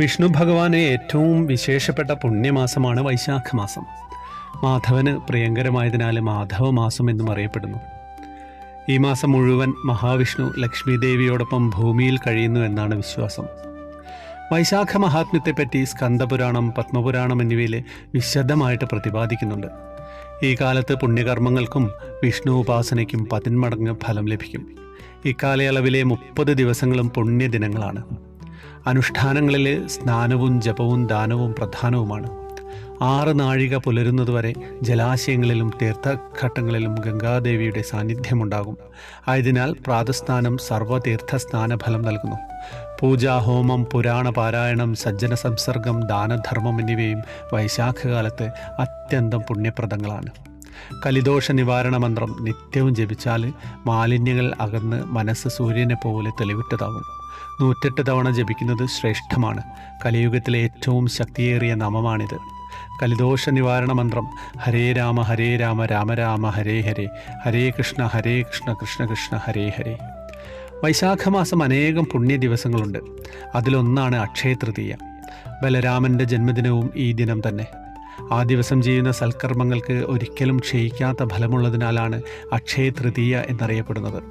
വിഷ്ണു ഭഗവാന് ഏറ്റവും വിശേഷപ്പെട്ട പുണ്യമാസമാണ് വൈശാഖ മാസം മാധവന് പ്രിയങ്കരമായതിനാൽ മാധവ മാസം എന്നും അറിയപ്പെടുന്നു. ഈ മാസം മുഴുവൻ മഹാവിഷ്ണു ലക്ഷ്മി ദേവിയോടൊപ്പം ഭൂമിയിൽ കഴിയുന്നു എന്നാണ് വിശ്വാസം. വൈശാഖ മഹാത്മ്യത്തെപ്പറ്റി സ്കന്ദപുരാണം പത്മപുരാണം എന്നിവയിലെ വിശദമായിട്ട് പ്രതിപാദിക്കുന്നുണ്ട്. ഈ കാലത്ത് പുണ്യകർമ്മങ്ങൾക്കും വിഷ്ണു ഉപാസനയ്ക്കും പതിന്മടങ്ങ് ഫലം ലഭിക്കും. ഇക്കാലയളവിലെ മുപ്പത് ദിവസങ്ങളും പുണ്യദിനങ്ങളാണ്. അനുഷ്ഠാനങ്ങളിൽ സ്നാനവും ജപവും ദാനവും പ്രധാനവുമാണ്. ആറ് നാഴിക പുലരുന്നതുവരെ ജലാശയങ്ങളിലും തീർത്ഥഘട്ടങ്ങളിലും ഗംഗാദേവിയുടെ സാന്നിധ്യമുണ്ടാകും. ആയതിനാൽ പ്രാതസ്ഥാനം സർവതീർത്ഥ ഫലം നൽകുന്നു. പൂജ ഹോമം പുരാണ പാരായണം സജ്ജന സംസർഗം ദാനധർമ്മം എന്നിവയും വൈശാഖകാലത്ത് അത്യന്തം പുണ്യപ്രദങ്ങളാണ്. കലിദോഷ നിവാരണ മന്ത്രം നിത്യവും ജപിച്ചാൽ മാലിന്യങ്ങൾ അകന്ന് മനസ്സ് സൂര്യനെ പോലെ തെളിവിട്ടതാകും. നൂറ്റെട്ട് തവണ ജപിക്കുന്നത് ശ്രേഷ്ഠമാണ്. കലിയുഗത്തിലെ ഏറ്റവും ശക്തിയേറിയ നാമമാണിത്. കലിദോഷ നിവാരണ മന്ത്രം ഹരേ രാമ ഹരേ രാമ രാമ രാമ ഹരേ ഹരേ ഹരേ കൃഷ്ണ ഹരേ കൃഷ്ണ കൃഷ്ണ കൃഷ്ണ ഹരേ ഹരേ. വൈശാഖമാസം അനേകം പുണ്യ ദിവസങ്ങളുണ്ട് അതിലൊന്നാണ് അക്ഷയ തൃതീയ ബലരാമന്റെ ജന്മദിനവും ഈ ദിനം തന്നെ. ആ ദിവസം ചെയ്യുന്ന സൽക്കർമ്മങ്ങൾക്ക് ഒരിക്കലും ക്ഷയിക്കാത്ത ഫലമുള്ളതിനാലാണ് അക്ഷയ തൃതീയ എന്നറിയപ്പെടുന്നത്.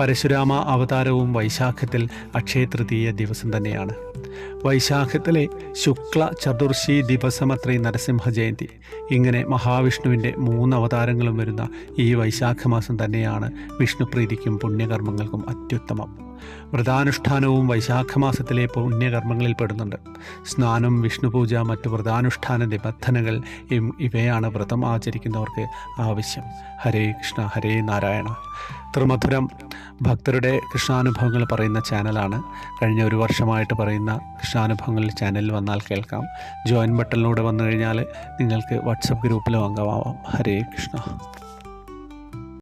പരശുരാമ അവതാരവും വൈശാഖത്തിൽ അക്ഷയ തൃതീയ ദിവസം തന്നെയാണ്. വൈശാഖത്തിലെ ശുക്ല ചതുർശി ദിവസമത്രേ നരസിംഹ ജയന്തി. ഇങ്ങനെ മഹാവിഷ്ണുവിന്റെ മൂന്ന് അവതാരങ്ങളും വരുന്ന ഈ വൈശാഖ മാസം തന്നെയാണ് വിഷ്ണുപ്രീതിക്കും പുണ്യകർമ്മങ്ങൾക്കും അത്യുത്തമം. വ്രതാനുഷ്ഠാനവും വൈശാഖമാസത്തിലെ പുണ്യകർമ്മങ്ങളിൽ പെടുന്നുണ്ട്. സ്നാനം വിഷ്ണുപൂജ മറ്റ് വ്രതാനുഷ്ഠാന നിബന്ധനകൾ ഇവയാണ് വ്രതം ആചരിക്കുന്നവർക്ക് ആവശ്യം. ഹരേ കൃഷ്ണ ഹരേ നാരായണ. ത്രിമധുരം ഭക്തരുടെ കൃഷ്ണാനുഭവങ്ങൾ പറയുന്ന ചാനലാണ്. കഴിഞ്ഞ ഒരു വർഷമായിട്ട് പറയുന്ന കൃഷ്ണാനുഭവങ്ങൾ ചാനലിൽ വന്നാൽ കേൾക്കാം. ജോയിൻ ബട്ടണിലൂടെ വന്നു കഴിഞ്ഞാൽ നിങ്ങൾക്ക് വാട്സപ്പ് ഗ്രൂപ്പിലും അംഗമാവാം. ഹരേ കൃഷ്ണ.